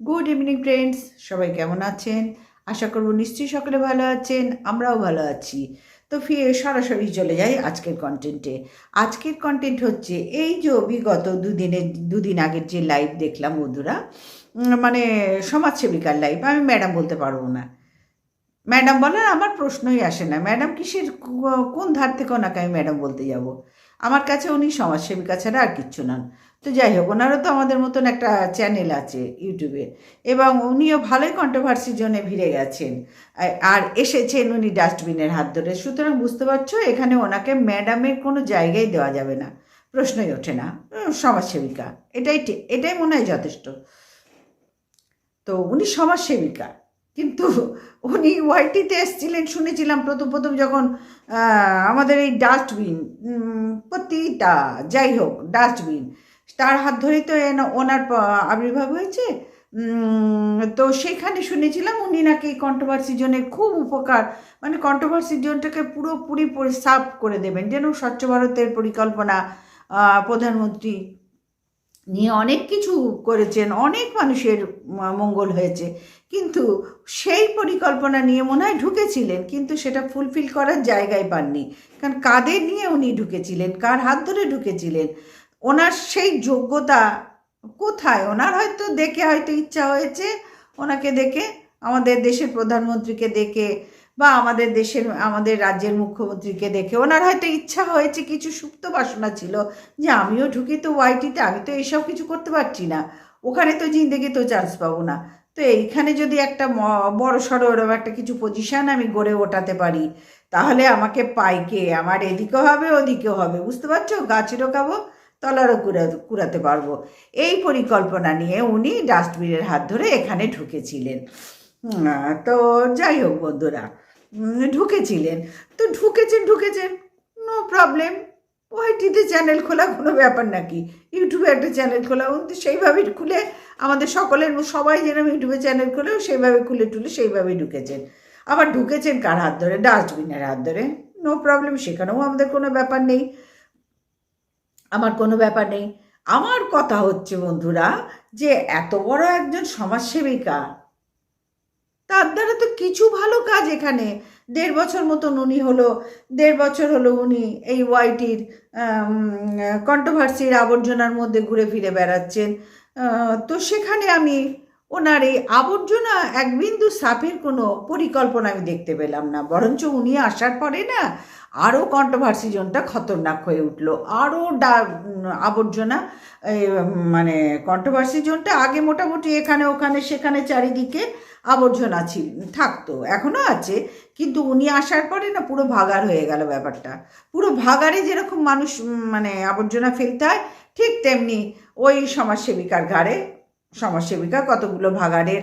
Good evening friends সবাই কেমন আছেন? আশা করব নিশ্চয়ই সকলে ভালো আছেন, আমরাও ভালো আছি। তো ফিরে সরাসরি চলে যাই আজকের কন্টেন্টে আজকের কন্টেন্ট হচ্ছে এই যে বিগত দুদিনের, দুদিন আগের যে লাইভ দেখলাম বন্ধুরা মানে সমাজসেবিকার লাইভ আমি ম্যাডাম বলতে পারব না। ম্যাডাম বলার আমার প্রশ্নই আসে না। ম্যাডাম কিসের কোন ধার থেকে ওনাকে আমি ম্যাডাম বলতে যাব? আমার কাছে উনি সমাজসেবিকা ছাড়া আর কিচ্ছু নন। তো যাই হোক, ওনারও তো আমাদের মতন একটা চ্যানেল আছে ইউটিউবে। এবং উনিও ভালোই কন্ট্রোভার্সির জন্য ভিড়ে গেছেন। আর- এসেছেন উনি ডাস্টবিনের হাত ধরে। সুতরাং বুঝতে পারছ, এখানে ওনাকে ম্যাডামের কোনো জায়গায় দেওয়া যাবে না। প্রশ্নই ওঠে না। সমাজসেবিকা। এটাই এটাই মনে হয় যথেষ্ট। তো উনি সমাজসেবিকা। কিন্তু উনি ওয়াইটিতে এসেছিলেন, শুনেছিলাম প্রথম প্রথম যখন আমাদের এই ডাস্টবিন প্রতিটা, যাই হোক ডাস্টবিন তার হাত ধরেই তো ওনার আবির্ভাব হয়েছে। তো সেখানে শুনেছিলাম উনি নাকি কন্ট্রোভার্সি জোনের খুব উপকার মানে কন্ট্রোভার্সি জোনটাকে পুরোপুরি পরি, সাফ করে দেবেন, যেন স্বচ্ছ ভারতের পরিকল্পনা প্রধানমন্ত্রী নিয়ে অনেক কিছু করেছেন, অনেক মানুষের মঙ্গল হয়েছে। কিন্তু সেই পরিকল্পনা নিয়ে মনে হয় ঢুকেছিলেন, কিন্তু সেটা ফুলফিল করার জায়গায় পাননি। কারণ কাদের নিয়ে উনি ঢুকেছিলেন? কার হাত ধরে ঢুকেছিলেন? ওনার সেই যোগ্যতা কোথায়? ওনার হয়তো দেখে হয়তো ইচ্ছা হয়েছে, ওনাকে দেখে আমাদের দেশের প্রধানমন্ত্রীকে দেখে বা আমাদের দেশের, আমাদের রাজ্যের মুখ্যমন্ত্রীকে দেখে ওনার হয়তো ইচ্ছা হয়েছে, কিছু সুপ্ত বাসনা ছিল যে আমিও ঢুকি তো ওয়াইটিতে, আমি তো এইসব কিছু করতে পারছি না। ওখানে তো জিন্দেগি তো চান্স পাবো না। তো এইখানে যদি একটা বড় সড়ো ওরকম একটা কিছু পজিশান আমি গড়ে ওঠাতে পারি, তাহলে আমাকে পাইকে, আমার এদিকেও হবে, ওদিকেও হবে। বুঝতে পারছ? গাছেরও খাব তলারও কুড়া, কুড়াতে পারব। এই পরিকল্পনা নিয়ে উনি ডাস্টবিনের হাত ধরে এখানে ঢুকেছিলেন। তো যাই হোক বন্ধুরা ঢুকেছিলেন। তো ঢুকেছেন ঢুকেছেন নো প্রবলেম ওয়াইটিতে চ্যানেল খোলা কোনো ব্যাপার নাকি? ইউটিউবে একটা চ্যানেল খোলা, উনি তো সেইভাবে খুলে আমাদের সকলের সবাই যেরকম ইউটিউবে চ্যানেল খুলে, সেইভাবে খুলে টুলে সেইভাবেই ঢুকেছেন। আবার ঢুকেছেন কার হাত ধরে? ডাস্টবিনের হাত ধরে। নো প্রবলেম সেখানেও আমাদের কোনো ব্যাপার নেই। আমার কোনো ব্যাপার নেই। আমার কথা হচ্ছে, বন্ধুরা, যে এত বড় একজন সমাজসেবিকা, তার দ্বারা তো কিছু ভালো কাজ এখানে। দেড় বছর মতন উনি হলো, দেড় বছর হলো উনি এই ওয়াইটির কন্ট্রোভার্সির আবর্জনার মধ্যে ঘুরে ফিরে বেড়াচ্ছেন। তো সেখানে আমি ওনার এই আবর্জনা এক বিন্দু সাফের কোনো পরিকল্পনা আমি দেখতে পেলাম না। বরঞ্চ উনি আসার পরে না আরও কন্ট্রোভার্সি জোনটা খতরনাক হয়ে উঠল। আরও ডা আবর্জনা মানে কন্ট্রোভার্সি জোনটা আগে মোটামুটি এখানে, ওখানে, সেখানে চারিদিকে আবর্জনা ছিল, থাকতো এখনও আছে। কিন্তু উনি আসার পরে না পুরো ভাগার হয়ে গেল ব্যাপারটা। পুরো ভাগারে যেরকম মানুষ মানে আবর্জনা ফেলতে হয়, ঠিক তেমনি ওই সমাজসেবিকার ঘাড়ে, সমাজসেবিকা কতগুলো ভাগাড়ের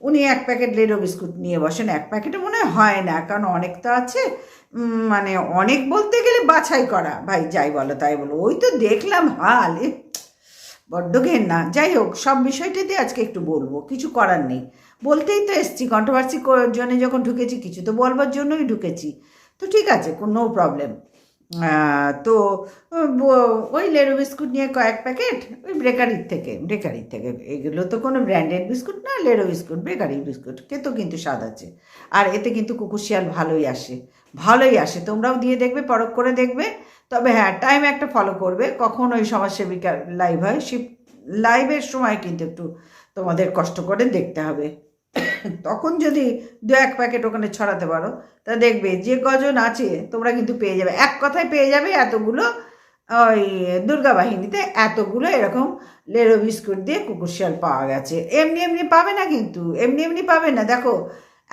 উনি এক প্যাকেট লেরো বিস্কুট নিয়ে বসেন। এক প্যাকেটে মনে হয় না, কারণ অনেক তো আছে মানে অনেক বলতে গেলে বাছাই করা। ভাই, যাই বলো, তাই বলো। ওই তো দেখলাম হাল। বড্ড ঘেন্না। যাই হোক, সব বিষয়টাতে আজকে একটু বলব। কিছু করার নেই। বলতেই তো এসছি কন্ট্রোভার্সি জন্য যখন ঢুকেছি, কিছু তো বলবার জন্যই ঢুকেছি। তো ঠিক আছে নো প্রবলেম তো ওই লেরো বিস্কুট নিয়ে কয়েক প্যাকেট, ওই বেকারির থেকে বেকারির থেকে। এগুলো তো কোনো ব্র্যান্ডেড বিস্কুট না, লেরো বিস্কুট, বেকারির বিস্কুট। খেতেও কিন্তু স্বাদ আছে। আর এতে কিন্তু কুকুর শিয়াল ভালোই আসে ভালোই আসে। তোমরাও দিয়ে দেখবে, পরখ করে দেখবে। তবে হ্যাঁ টাইম একটা ফলো করবে। কখন ওই সমাজসেবিকার লাইভ হয়, সে লাইভের সময় কিন্তু একটু তোমাদের কষ্ট করে দেখতে হবে। তখন যদি দু এক প্যাকেট ওখানে ছড়াতে পারো, তা দেখবে যে কজন আছে তোমরা কিন্তু পেয়ে যাবে। এক কথায় পেয়ে যাবে এতগুলো, ওই দুর্গা বাহিনীতে এতগুলো এরকম লেরো বিস্কুট দিয়ে কুকুর শিয়াল পাওয়া গেছে। এমনি এমনি পাবে না কিন্তু, এমনি এমনি পাবে না। দেখো,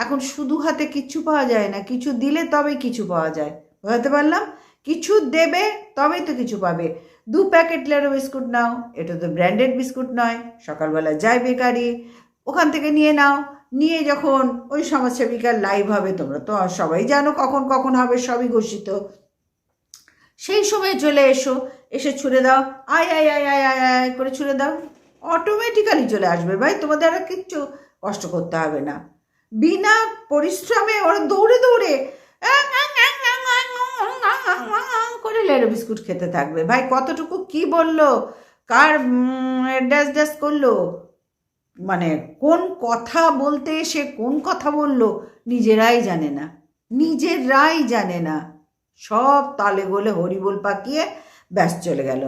এখন শুধু হাতে কিচ্ছু পাওয়া যায় না, কিছু দিলে তবেই কিছু পাওয়া যায়। বুঝতে পারলাম? কিছু দেবে তবেই তো কিছু পাবে। দু প্যাকেট লেরো বিস্কুট নাও, এটা তো ব্র্যান্ডেড বিস্কুট নয়, সকালবেলা যায় বেকারি, ওখান থেকে নিয়ে নাও। নিয়ে যখন ওই সমাজসেবিকার লাইভ হবে তোমরা তো সবাই জানো কখন কখন হবে, সবই ঘোষিত। সেই সময় চলে এসো, এসে ছুড়ে দাও, আয় আয় আয় আয় আয় আয় করে ছুড়ে দাও। অটোমেটিক্যালি চলে আসবে, ভাই তোমাদের আর কিচ্ছু কষ্ট করতে হবে না। বিনা পরিশ্রমে ওরা দৌড়ে দৌড়ে করে লেড়ে বিস্কুট খেতে থাকবে। ভাই কতটুকু কি বলল? কার ড্যাস ড্যাস করল? মানে কোন কথা বলতে সে কোন কথা বলল নিজেরাই জানে না, নিজেরাই জানে না। সব তালে গোলে হরিবোল পাকিয়ে ব্যাস চলে গেল।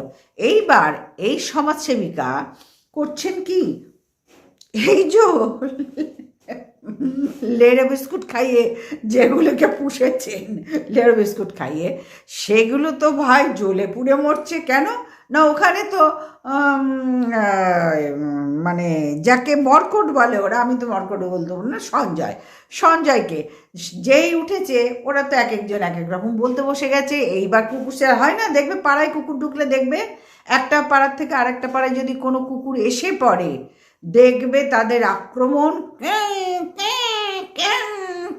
এইবার এই সমাজসেবিকা করছেন কি? এই যে লেড়ে বিস্কুট খাইয়ে যেগুলোকে পুষেছেন, লেড়ে বিস্কুট খাইয়ে, সেগুলো তো ভাই জ্বলে পুড়ে মরছে কেন? না, ওখানে তো মানে যাকে মর্কট বলে ওরা, আমি তো মর্কট বলতে না, সঞ্জয়। সঞ্জয়কে যেই উঠেছে, ওরা তো এক একজন এক এক রকম বলতে বসে গেছে, এইবার কুকুর হয় না, দেখবে পাড়ায় কুকুর ঢুকলে দেখবে, একটা পাড়ার থেকে আরেকটা পাড়ায় যদি কোনো কুকুর এসে পড়ে, দেখবে তাদের আক্রমণ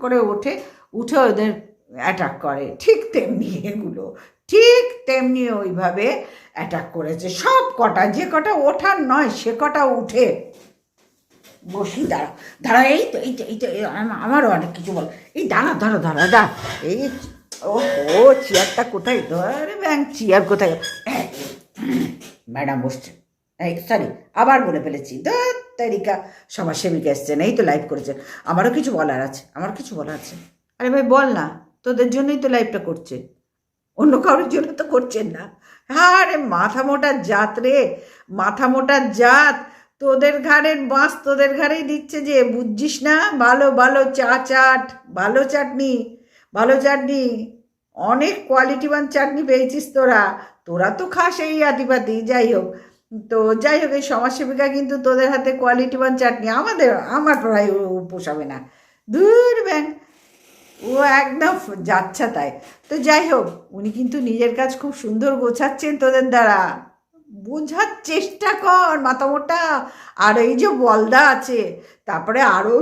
করে ওঠে, উঠে ওদের অ্যাটাক করে। ঠিক তেমনি এগুলো, ঠিক তেমনি ওইভাবে অ্যাটাক করেছে। সব কটা, যে কটা ওঠার নয়, সে কটা উঠে। বসি, দাঁড়া। দাঁড়া, এই তো এই তো এই তো আমারও অনেক কিছু বল। এই দাঁড়া দাঁড়া দাঁড়া দাঁড়া। এই ও ও চেয়ারটা কোথায়? ধরে ব্যাং চেয়ার কোথায়? ম্যাডাম বসছে। সরি আবার বলে ফেলেছি। তারিকা সমাজসেবিকা এসছেন, এই তো লাইভ করেছেন। আমারও কিছু বলার আছে আমার কিছু বলার আছে। আরে ভাই, বল না, তোদের জন্যই তো লাইভটা করছে। অন্য কারোর জন্য তো করছেন না। আরে মাথা মোটা জাত রে, মাথা মোটা জাত। তোদের ঘাড়ের বাঁশ তোদের ঘাড়েই দিচ্ছে যে, বুঝছিস না? ভালো ভালো চা চাট ভালো চাটনি ভালো চাটনি। অনেক কোয়ালিটিবান চাটনি পেয়েছিস তোরা। তোরা তো খাস এই আতিপাতি যাই হোক। তো যাই হোক, এই সমাজসেবিকা কিন্তু তোদের হাতে কোয়ালিটিবান চাটনি, আমাদের, আমার প্রায় পোষাবে না। দূর ব্যাং। ও একদম যাচ্ছে তাই। তো যাই হোক, উনি কিন্তু নিজের কাজ খুব সুন্দর গোছাচ্ছেন তোদের দ্বারা। বোঝার চেষ্টা কর মাথা মোটা। আর এই যে বলদা আছে, তারপরে আরও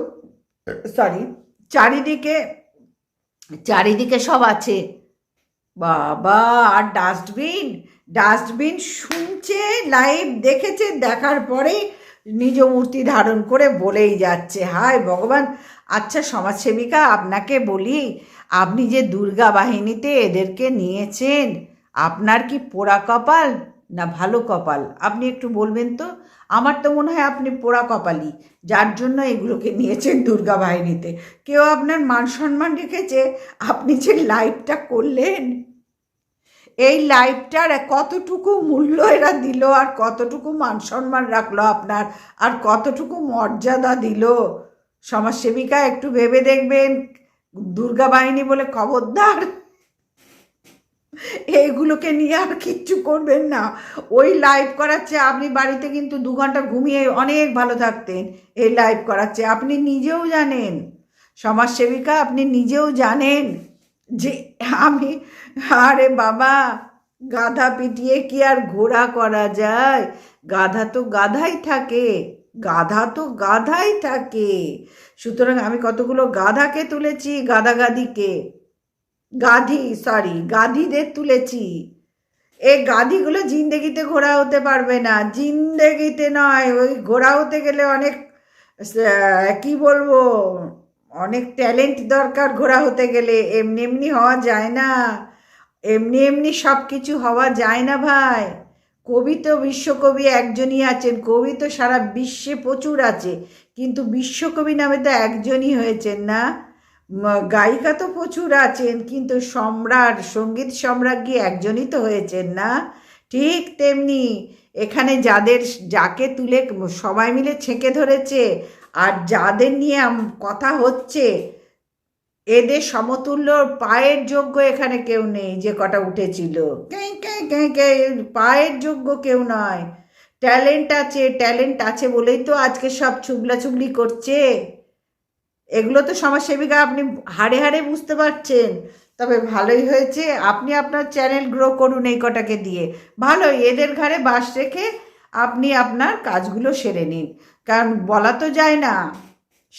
সরি চারিদিকে চারিদিকে সব আছে। বাবা, আর ডাস্টবিন ডাস্টবিন শুনছে লাইভ দেখেছে, দেখার পরেই নিজ মূর্তি ধারণ করে বলেই যাচ্ছে। হায় ভগবান আচ্ছা সমাজসেবিকা, আপনাকে বলি, আপনি যে দুর্গা বাহিনীতে এদেরকে নিয়েছেন, আপনার কি পোড়া কপাল না ভালো কপাল? আপনি একটু বলবেন তো? আমার তো মনে হয় আপনি পোড়া কপালই, যার জন্য এগুলোকে নিয়েছেন দুর্গা বাহিনীতে। কেউ আপনার মান সম্মান রেখেছে? আপনি যে লাইভটা করলেন, এই লাইভটার কতটুকু মূল্য এরা দিল, আর কতটুকু মান সম্মান রাখল আপনার, আর কতটুকু মর্যাদা দিল? সমাজসেবিকা, একটু ভেবে দেখবেন, দুর্গা বাহিনী বলে খবরদার। এইগুলোকে নিয়ে আর কিচ্ছু করবেন না। ওই লাইভ করাচ্ছে আপনি বাড়িতে কিন্তু দু ঘণ্টা ঘুমিয়ে অনেক ভালো থাকতেন, এই লাইভ করাচ্ছে আপনি নিজেও জানেন, সমাজসেবিকা, আপনি নিজেও জানেন যে আমি, আরে বাবা গাধা পিটিয়ে কি আর ঘোড়া করা যায়? গাধা তো গাধাই থাকে, গাধা তো গাধাই থাকে। সুতরাং আমি কতগুলো গাধাকে তুলেছি? গাধা গাদিকে গাধি সরি গাধিদের তুলেছি। এ গাধিগুলো জিন্দেগিতে ঘোড়া হতে পারবে না। জিন্দেগিতে নয়, ওই ঘোড়া হতে গেলে অনেক কি বলব, অনেক ট্যালেন্ট দরকার ঘোড়া হতে গেলে। এমনি এমনি হওয়া যায় না। এমনি এমনি সব কিছু হওয়া যায় না ভাই। কবি তো বিশ্বকবি একজনই আছেন, কবি তো সারা বিশ্বে প্রচুর আছে, কিন্তু বিশ্বকবি নামে তো একজনই হয়েছেন না। গায়িকা তো প্রচুর আছেন, কিন্তু সম্রাট, সংগীত সম্রাজ্ঞী একজনই তো হয়েছেন না। ঠিক তেমনি এখানে যাদের যাকে তুলে সবাই মিলে ছেঁকে ধরেছে, আর যাদের নিয়ে কথা হচ্ছে এদের সমতুল্য পায়ের যোগ্য এখানে কেউ নেই যে কটা উঠেছিল। পায়ের যোগ্য কেউ নয়। ট্যালেন্ট আছে ট্যালেন্ট আছে বলেই তো আজকে সব ছুবলি করছে। এগুলো তো সমাজসেবিকা আপনি হাড়ে হাড়ে বুঝতে পারছেন। তবে ভালোই হয়েছে, আপনি আপনার চ্যানেল গ্রো করুন এই কটাকে দিয়ে। ভালোই, এদের ঘাড়ে বাস রেখে আপনি আপনার কাজগুলো সেরে নিন। কারণ বলা তো যায় না।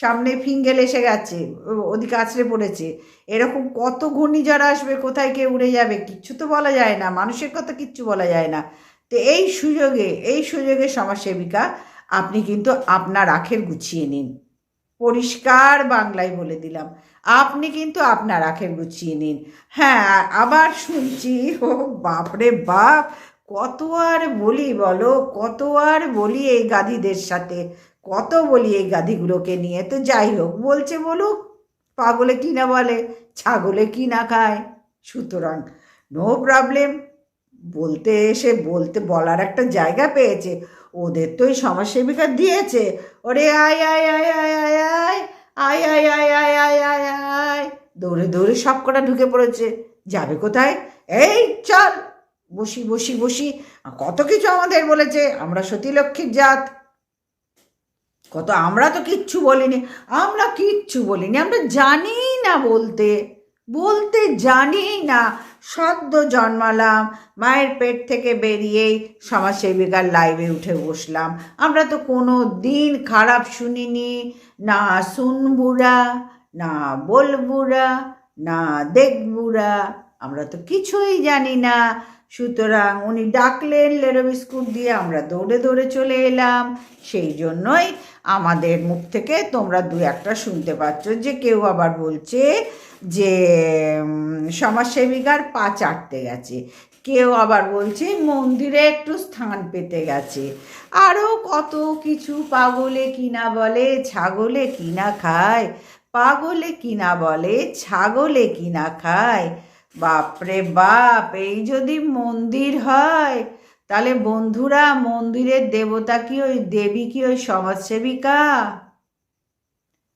সামনে ফিঙ্গেল এসে গেছে ওদিকে আছড়ে পড়েছে। এরকম কত ঘূর্ণিঝড় আসবে, কোথায় কে উড়ে যাবে, কিচ্ছু তো বলা যায় না, মানুষের কথা কিচ্ছু বলা যায় না। তো এই সুযোগে এই সুযোগে সমাজসেবিকা, আপনি কিন্তু আপনার আখের গুছিয়ে নিন। পরিষ্কার বাংলায় বলে দিলাম, আপনি কিন্তু আপনার আখের গুছিয়ে নিন। হ্যাঁ আবার শুনছি, ও বাপরে বাপ, কত আর বলি বলো, কত আর বলি এই গাদিদের সাথে কত বলি এই গাধিগুলোকে নিয়ে তো যাই হোক বলছে বলুক পাগলে কি না বলে ছাগলে কি না খায় সুতরাং নো প্রবলেম বলতে এসে বলতে বলার একটা জায়গা পেয়েছে ওদের তো এই সমাজসেবিকা দিয়েছে ওরে আয় আয় আয় আয় আয় আয় আয় আয় আয় আয় আয় আয় আয় দৌড়ে দৌড়ে সব কটা ঢুকে পড়েছে যাবে কোথায় এই চল বসি বসি বসি কত কিছু আমাদের বলেছে আমরা সতী লক্ষ্মীর জাত কত আমরা তো কিচ্ছু বলিনি, আমরা কিচ্ছু বলিনি, আমরা জানি না বলতে বলতে জানি না, সদ্য জন্মালাম, মায়ের পেট থেকে বেরিয়েই সমাজসেবিকার লাইভে উঠে বসলাম। আমরা তো কোনো দিন খারাপ শুনিনি, না শুনবুরা না বলবুরা না দেখবুরা আমরা তো কিছুই জানি না। সুতরাং উনি ডাকলেন লেরো বিস্কুট দিয়ে, আমরা দৌড়ে দৌড়ে চলে এলাম। সেই জন্যই আমাদের মুখ থেকে তোমরা দু একটা শুনতে পাচ্ছ যে কেউ আবার বলছে যে সমাজসেবিকার পা চাটতে গেছে। কেউ আবার বলছে মন্দিরে একটু স্থান পেতে গেছে। আরও কত কিছু পাগলে কিনা বলে, ছাগলে কিনা খায়। পাগলে কিনা বলে, ছাগলে কিনা খায়। বাপরে বাপ, এই যদি মন্দির হয় তাহলে বন্ধুরা, মন্দিরের দেবতা কি ওই দেবী কি ওই সমাজসেবিকা?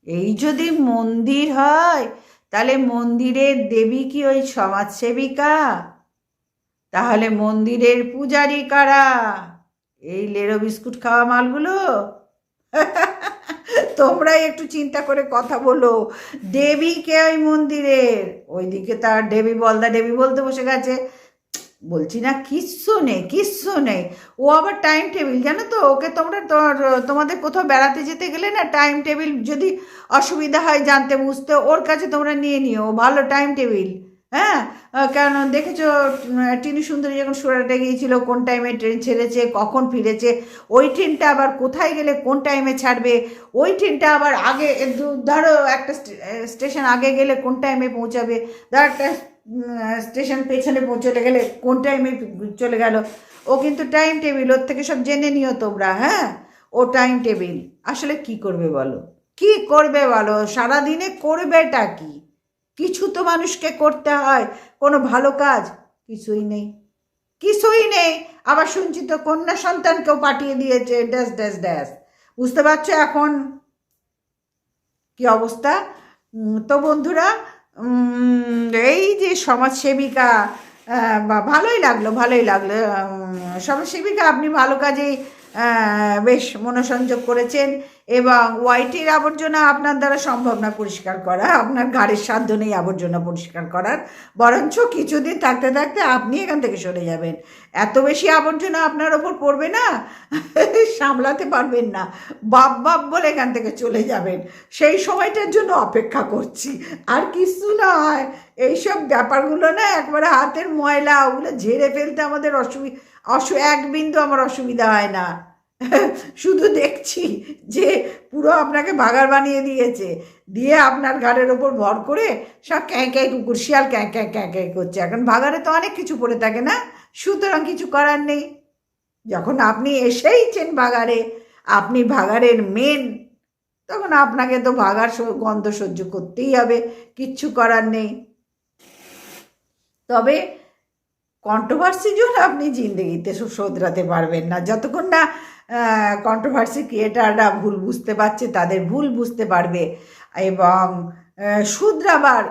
এই যদি মন্দির হয়, তাহলে মন্দিরের দেবী কি ওই সমাজসেবিকা? তাহলে মন্দিরের পূজারি কারা? এই লেরো বিস্কুট খাওয়া মালগুলো? তোমরাই একটু চিন্তা করে কথা বলো। দেবী কে ওই মন্দিরের? ওইদিকে তার দেবী, বলদা দেবী বলতে বসে গেছে। বলছি না, কিচ্ছু নেই কিচ্ছু নেই। ও আবার টাইম টেবিল জানো তো? ওকে তোমরা তোমাদের কোথাও বেড়াতে যেতে গেলে না টাইম টেবিল যদি অসুবিধা হয় জানতে বুঝতে, ওর কাছে তোমরা নিয়ে নিও। ভালো টাইম টেবিল হ্যাঁ? কারণ দেখেছ টিনি সুন্দরী যখন সুরাটে গিয়েছিল, কোন টাইমে ট্রেন ছেড়েছে, কখন ফিরেছে, ওই ট্রেনটা আবার কোথায় গেলে, কোন টাইমে ছাড়বে, ওই ট্রেনটা আবার আগে, ধরো একটা স্টেশন আগে গেলে কোন টাইমে পৌঁছাবে? ধরো একটা স্টেশন পেছনে পৌঁছলে গেলে, কোন টাইমে চলে গেল? ও কিন্তু টাইম টেবিল ওর থেকে সব জেনে নিও তোমরা হ্যাঁ? ও টাইম টেবিল আসলে কি করবে বলো? কি করবে বলো? সারাদিনে করবেটা কি? কিছু তো মানুষকে করতে হয়। কোনো ভালো কাজ? কিছুই নেই। কিছুই নেই। আবার শুনছি তো কন্যা সন্তানকেও পাঠিয়ে দিয়েছে। ড্যাস ড্যাস ড্যাশ বুঝতে পারছ এখন? কি অবস্থা? তো বন্ধুরা এই যে সমাজসেবিকা বা- ভালোই লাগল ভালোই লাগল। সমাজসেবিকা আপনি ভালো কাজেই বেশ মনোসংযোগ করেছেন। এবং ওয়াইটির আবর্জনা আপনার দ্বারা সম্ভব না পরিষ্কার করা, আপনার গাড়ির সাধ্য নেই আবর্জনা পরিষ্কার করার, বরঞ্চ কিছুদিন থাকতে থাকতে আপনি এখান থেকে সরে যাবেন। এত বেশি আবর্জনা আপনার ওপর পড়বে না, সামলাতে পারবেন না, বাপ বাপ বলে এখান থেকে চলে যাবেন। সেই সময়টার জন্য অপেক্ষা করছি, আর কিছু নয়, এইসব ব্যাপারগুলো না একবারে হাতের ময়লা, ওগুলো ঝেড়ে ফেলতে আমাদের অসুবিধা অসু, এক বিন্দু আমার অসুবিধা হয় না। শুধু দেখছি যে পুরো আপনাকে বাগার বানিয়ে দিয়েছে। দিয়ে আপনার ঘাড়ের ওপর ভর করে সব ক্যাঁ ক্যাঁ কুকুর, শিয়াল ক্যাঁ ক্যাঁ ক্যাঁ ক্যাঁ করছে। এখন ভাগারে তো অনেক কিছু পড়ে থাকে না? সুতরাং কিছু করার নেই। যখন আপনি এসেইছেন বাগারে, আপনি ভাগারের মেন তখন আপনাকে তো ভাগার গন্ধ সহ্য করতেই হবে। কিচ্ছু করার নেই। তবে কন্ট্রোভার্সি জন্য আপনি জিন্দগিতে শোধরাতে পারবেন না। যতক্ষণ না কন্ট্রোভার্সি ক্রিয়েটাররা ভুল বুঝতে পারছে, তাদের ভুল বুঝতে পারবে এবং শুধরাবার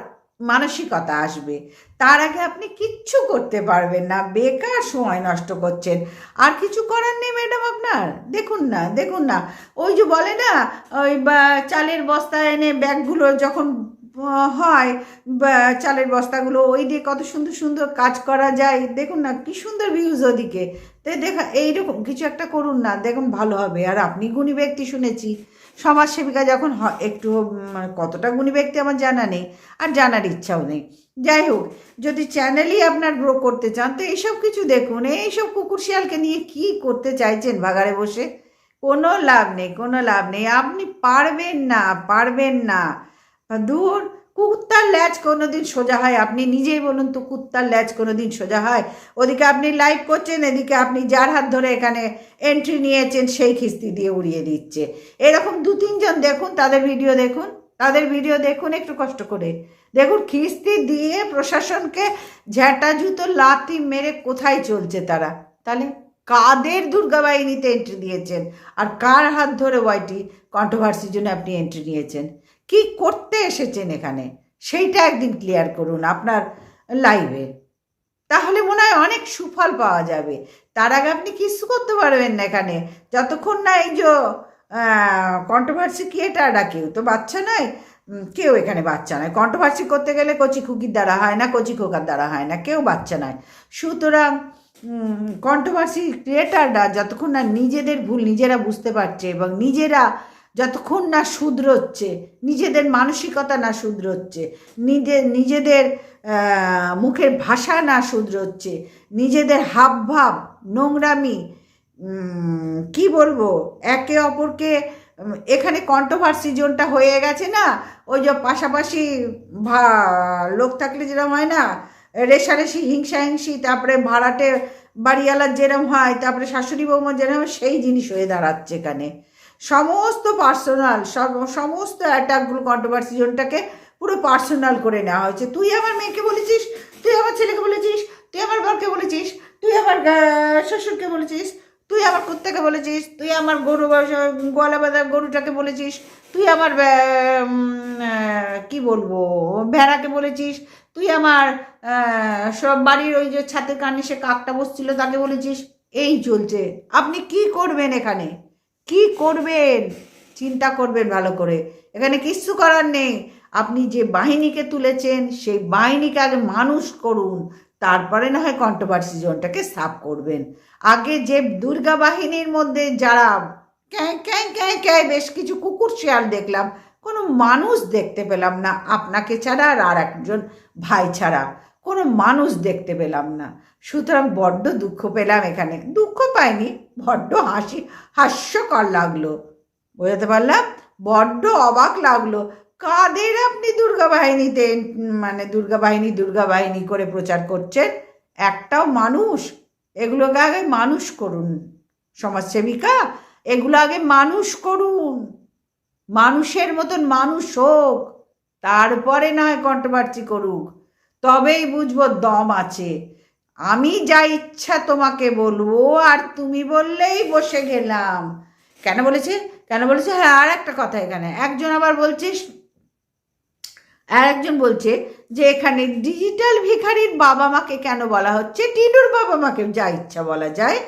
মানসিকতা আসবে। তার আগে আপনি কিচ্ছু করতে পারবেন না, বেকার সময় নষ্ট করছেন। আর কিছু করার নেই ম্যাডাম আপনার। দেখুন না দেখুন না। ওই যে বলে না, ওই বা চালের বস্তা এনে ব্যাগগুলো যখন হয়। চালের বস্তাগুলো ওই দিয়ে কত সুন্দর সুন্দর কাজ করা যায়। দেখুন না কি সুন্দর ভিউজ ওদিকে। তো দেখা এইরকম কিছু একটা করুন না দেখুন ভালো হবে। আর আপনি গুণী ব্যক্তি শুনেছি সমাজসেবিকা যখন একটু উম, কতটা গুণী ব্যক্তি আমার জানা নেই আর জানার ইচ্ছাও নেই। যাই হোক যদি চ্যানেলই আপনার গ্রো করতে চান তো এইসব কিছু দেখুন। এইসব কুকুর শিয়ালকে নিয়ে কি করতে চাইছেন ভাগাড়ে বসে? কোনো লাভ নেই কোনো লাভ নেই। আপনি পারবেন না পারবেন না। দূর কুত্তার ল্যাচ কোনোদিন সোজা হয়। আপনি নিজেই বলুন তো, কুত্তার ল্যাচ কোনোদিন সোজা হয়? ওদিকে আপনি লাইভ করছেন, এদিকে আপনি যার হাত ধরে এখানে এন্ট্রি নিয়েছেন, সেই খিস্তি দিয়ে উড়িয়ে দিচ্ছে। এরকম দু, তিনজন দেখুন, তাদের ভিডিও দেখুন। তাদের ভিডিও দেখুন, একটু কষ্ট করে। দেখুন, খিস্তি দিয়ে প্রশাসনকে ঝ্যাঁটা জুতো, লাথি মেরে কোথায় চলছে তারা? তাহলে কাদের দুর্গা বাহিনীতে এন্ট্রি দিয়েছেন? আর কার হাত ধরে ওয়াইটি কন্ট্রোভার্সির জন্য আপনি এন্ট্রি নিয়েছেন? কি করতে এসেছেন এখানে? সেইটা একদিন ক্লিয়ার করুন আপনার লাইভে তাহলে মনে হয় অনেক সুফল পাওয়া যাবে। তার আগে আপনি কিছু করতে পারবেন না এখানে। যতক্ষণ না এই যে কন্ট্রোভার্সি ক্রিয়েটাররা কেউ, তো বাচ্চা নয় কেউ এখানে বাচ্চা নয়। কন্ট্রোভার্সি করতে গেলে কচি খুকির দ্বারা হয় না, কচি খোকার দ্বারা হয় না, কেউ বাচ্চা নয়। সুতরাং কন্ট্রোভার্সি ক্রিয়েটাররা যতক্ষণ না নিজেদের ভুল নিজেরা বুঝতে পারছে এবং নিজেরা যতক্ষণ না শুধরোচ্ছে, নিজেদের মানসিকতা না শুধরোচ্ছে, নিজে, নিজেদের মুখের ভাষা না শুধরোচ্ছে, নিজেদের হাবভাব, নোংরামি কি বলব, একে অপরকে এখানে কন্ট্রোভার্সি জোনটা হয়ে গেছে না, ওই যে পাশাপাশি লোক থাকলে যেরকম হয় না, রেশারেশি, হিংসা হিংসি, তারপরে ভাড়াটে বাড়িওয়ালার যেরম হয়, তারপরে শাশুড়ি বৌমা যেরকম সেই জিনিস হয়ে দাঁড়াচ্ছে এখানে। সমস্ত পার্সোনাল সমস্ত অ্যাটাকগুলো কন্ট্রোভার্সি জোনটাকে পুরো পার্সোনাল করে নেওয়া হয়েছে। তুই আমার মেয়েকে বলেছিস? তুই আমার ছেলেকে বলেছিস? তুই আমার বরকে বলেছিস? তুই আমার শ্বশুরকে বলেছিস? তুই আমার কুত্তাকে বলেছিস? তুই আমার গরু গোয়ালা বাঁধা গরুটাকে বলেছিস? তুই আমার কি বলব, ভেড়াকে বলেছিস? তুই আমার সব বাড়ির ওই যে ছাতের কানে সে কাকটা বসছিল তাকে বলেছিস? এই চলছে। আপনি কি করবেন এখানে? কি করবেন? চিন্তা করবেন ভালো করে। এখানে কিচ্ছু করার নেই। আপনি যে বাহিনীকে তুলেছেন, সেই বাহিনীকে আগে মানুষ করুন। তারপরে না হয় কন্ট্রোভার্সি জোনটাকে সাফ করবেন। আগে যে দুর্গা বাহিনীর মধ্যে যারা ক্যাঁ ক্যাঁ ক্যাঁ ক্যাঁ বেশ কিছু কুকুর শিয়াল দেখলাম, কোনো মানুষ দেখতে পেলাম না। আপনাকে ছাড়া আর আর একজন ভাই ছাড়া। কোনো মানুষ দেখতে পেলাম না। সুতরাং বড্ড দুঃখ পেলাম এখানে। দুঃখ পাইনি, বড্ড হাসি, হাস্যকর লাগল। বোঝাতে পারলাম? বড্ড অবাক লাগল। কাদের আপনি দুর্গা বাহিনীতে মানে দুর্গা বাহিনী দুর্গা বাহিনী করে প্রচার করছেন? একটাও মানুষ? এগুলোকে আগে মানুষ করুন। সমাজসেবিকা, এগুলো আগে মানুষ করুন। মানুষের মতন মানুষ হোক। তারপরে নয় কন্ট্রোভার্সি করুক। তবেই বুঝব দম আছে। আমি যা ইচ্ছা তোমাকে বলব, আর তুমি বললেই বসে গেলাম। কেন বলেছে? কেন বলেছে? হ্যাঁ আর একটা কথা এখানে। একজন আবার বলছিস আর একজন বলছে যে এখানে ডিজিটাল ভিখারির বাবা মাকে কেন বলা হচ্ছে? টিনুর বাবা মাকে যা ইচ্ছা বলা যায়।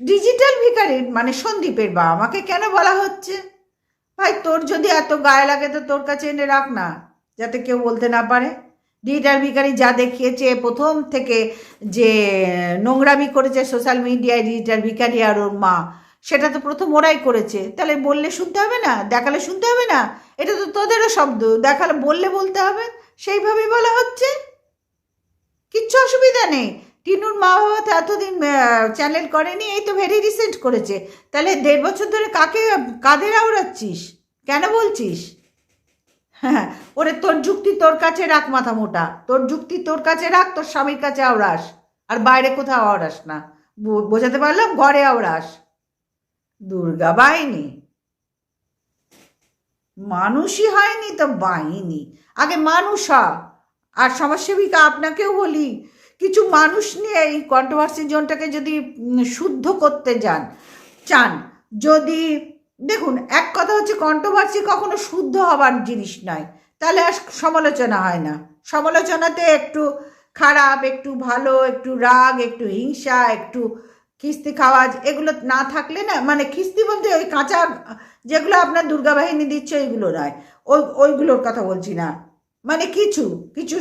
ডিজিটাল ভিখারির মানে সন্দীপের বাবা মাকে কেন বলা হচ্ছে? ভাই, তোর যদি এত গায়ে লাগে তো তোর কাছে এনে রাখ না, যাতে কেউ বলতে না পারে। ডিজিটাল ভিকারি যা দেখিয়েছে, প্রথম থেকে যে নোংরামি করেছে সোশ্যাল মিডিয়ায় ডিজিটাল ভিকারি আর ওর মা, সেটা তো প্রথম ওরাই করেছে। তাহলে বললে শুনতে হবে না? দেখালে শুনতে হবে না? এটা তো তোদেরও শব্দ। দেখালে বললে বলতে হবে? সেইভাবেই বলা হচ্ছে? কিচ্ছু অসুবিধা নেই। টিনুর মা বাবা তো এতদিন চ্যানেল করেনি, এই তো ভেরি রিসেন্ট করেছে। তাহলে দেড় বছর ধরে কাকে, কাদের আওড়াচ্ছিস? কেন বলছিস? হ্যাঁ ওরে, তোর যুক্তি তোর কাছে রাখ মাথা মোটা। তোর যুক্তি তোর কাছে রাখ, তোর স্বামীর কাছে আওড়াস। আর বাইরে কোথাও আওড়াস না। বোঝাতে পারলাম? ঘরে আওড়াস। দুর্গা বাহিনী। মানুষই হয়নি তো বাহিনী। আগে মানুষ। হ আর সমাজসেবিকা আপনাকেও বলি, কিছু মানুষ নিয়ে এই কন্ট্রোভার্সি জোনটাকে যদি শুদ্ধ করতে যান, চান, যদি, দেখুন, এক কথা হচ্ছে কন্ট্রোভার্সি কখনো শুদ্ধ হবার জিনিস নয়। তাহলে আর সমালোচনা হয় না। সমালোচনাতে একটু খারাপ, একটু ভালো, একটু রাগ, একটু হিংসা, একটু খিস্তি খাওয়া, এগুলো না থাকলে না মানে খিস্তি বলতে ওই কাঁচা, যেগুলো আপনার দুর্গা বাহিনী দিচ্ছে ওইগুলো নয়। ওই, ওইগুলোর কথা বলছি না। মানে কিছু কিছু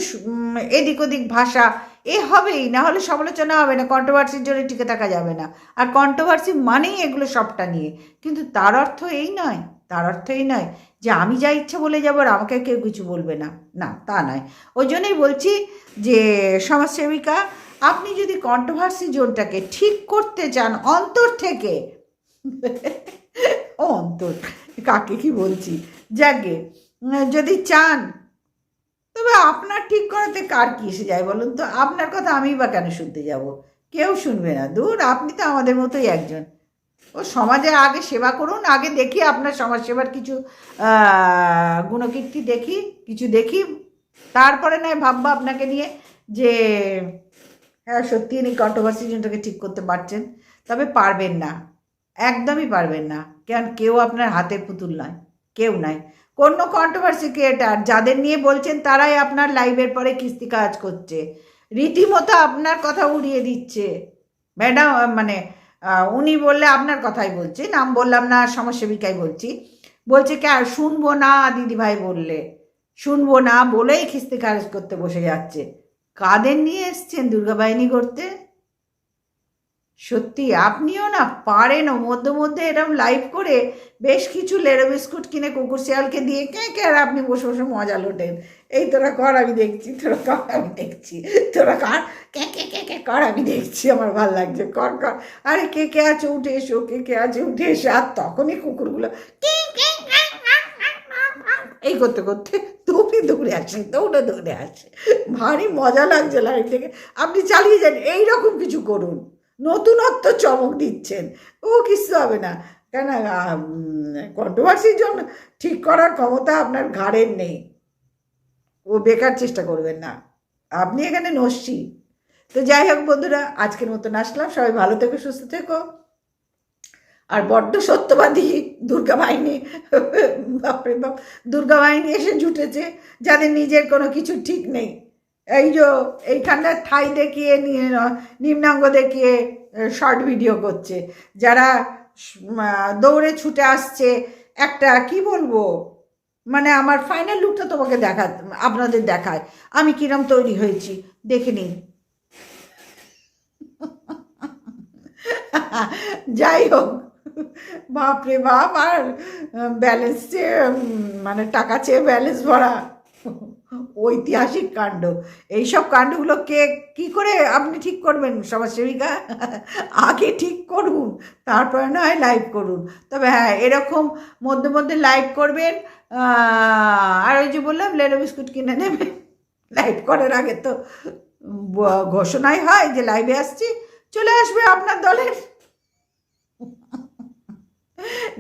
এদিক ওদিক ভাষা, এ হবেই, না হলে সমালোচনা হবে না কন্ট্রোভার্সির জন্য টিকে থাকা যাবে না। আর কন্ট্রোভার্সি মানেই এগুলো সবটা নিয়ে। কিন্তু তার অর্থ এই নয়। তার অর্থই নয় যে আমি যা ইচ্ছে বলে যাব আর আমাকে কেউ কিছু বলবে না। না, তা নয়। ওই জন্যই বলছি যে, সমাজসেবিকা, আপনি যদি কন্ট্রোভার্সি জোনটাকে ঠিক করতে চান অন্তর থেকে অন্তর, কাকে কি বলছি? যাকে, যদি চান, তবে আপনার ঠিক করাতে কার কি এসে যায় বলুন তো? আপনার কথা আমি বা কেন শুনতে যাব? কেউ শুনবে না। দূর, আপনি তো আমাদের মতোই একজন। ও সমাজে আগে সেবা করুন, আগে দেখি আপনার সমাজ সেবার কিছু গুণকীর্তি দেখি, কিছু দেখি। তারপরে নয়, ভাববো আপনাকে নিয়ে যে হ্যাঁ সত্যি ইনি কন্ট্রোভার্সি জনটাকে ঠিক করতে পারছেন, তবে পারবেন না। একদমই পারবেন না। কারণ কেউ আপনার হাতের পুতুল নয়, কেউ নাই কোনো কন্ট্রোভার্সি ক্রিয়েটার যাদের নিয়ে বলছেন, তারাই আপনার লাইভের পরে কিস্তি কাজ করছে। রীতিমতো আপনার কথা উড়িয়ে দিচ্ছে। ম্যাডাম মানে উনি বললে আপনার কথাই বলছি, নাম বললাম না, সমাজসেবিকাই বলছি। বলছে, কে, শুনব না, দিদিভাই বললে। শুনব না, বলেই খিস্তি খারেজ করতে বসে যাচ্ছে। কাদের নিয়ে এসছেন দুর্গাবাহিনী করতে? সত্যি, আপনিও না পারেনও। মধ্যে মধ্যে এরকম লাইভ করে বেশ কিছু লেড়ো বিস্কুট কিনে কুকুর শিয়ালকে দিয়ে কে কে আর আপনি বসে বসে মজা লোটেন। এই তোরা কর, আমি দেখছি, তোরা কর, আমি দেখছি, তোরা কর, কে কে কে কে কর, আমি দেখছি, আমার ভালো লাগছে, কর কর। আরে কে কে আছে, উঠে এসো, কে কে আছে, উঠে এসো। আর তখনই কুকুরগুলো এই করতে করতে দৌড়ে দৌড়ে আসে, দৌড়ে দৌড়ে আসে। ভারী মজা লাগছে লাইভ থেকে আপনি চালিয়ে যান, এইরকম কিছু করুন। নতুনত্ব চমক দিচ্ছেন। ও কিছু হবে না। কেন কন্ট্রোভার্সির জন্য ঠিক করার ক্ষমতা আপনার ঘাড়ের নেই, ও বেকার চেষ্টা করবেন না। আপনি এখানে নস্যি। তো যাই হোক বন্ধুরা, আজকের মতন আসলাম। সবাই ভালো থেকো, সুস্থ থেকো। আর বড্ড সত্যবাদী দুর্গা বাহিনী, বাপরে বাপ, দুর্গা বাহিনী এসে জুটেছে, যাদের নিজের কোনো কিছু ঠিক নেই। এই যে এইখানটার থাই দেখিয়ে নিয়ে, নিম্নাঙ্গ দেখিয়ে শর্ট ভিডিও করছে। যারা দৌড়ে ছুটে আসছে, একটা কি বলব? মানে আমার ফাইনাল লুকটা তোমাকে দেখা, আপনাদের দেখায়। আমি কিরম তৈরি হয়েছি, দেখে নিন। যাই হোক বাপরে বাপ, আর ব্যালেন্স চেয়ে মানে টাকা চেয়ে ব্যালেন্স ভরা। ঐতিহাসিক কাণ্ড। এইসব কাণ্ডগুলো কে, কি করে আপনি ঠিক করবেন? সমাজসেবিকা? আগে ঠিক করুন, তারপরে না হয় লাইভ করুন। তবে হ্যাঁ এরকম মধ্যে মধ্যে লাইভ করবেন। আর ওই যে বললাম লেডো বিস্কুট কিনে নেবেন। লাইভ করার আগে তো ঘোষণাই হয় যে লাইভে আসছি। চলে আসবে আপনার দলের।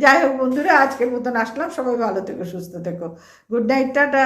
যাই হোক বন্ধুরা, আজকের মতন আসলাম। সবাই ভালো থেকো, সুস্থ থেকো। Good night tata.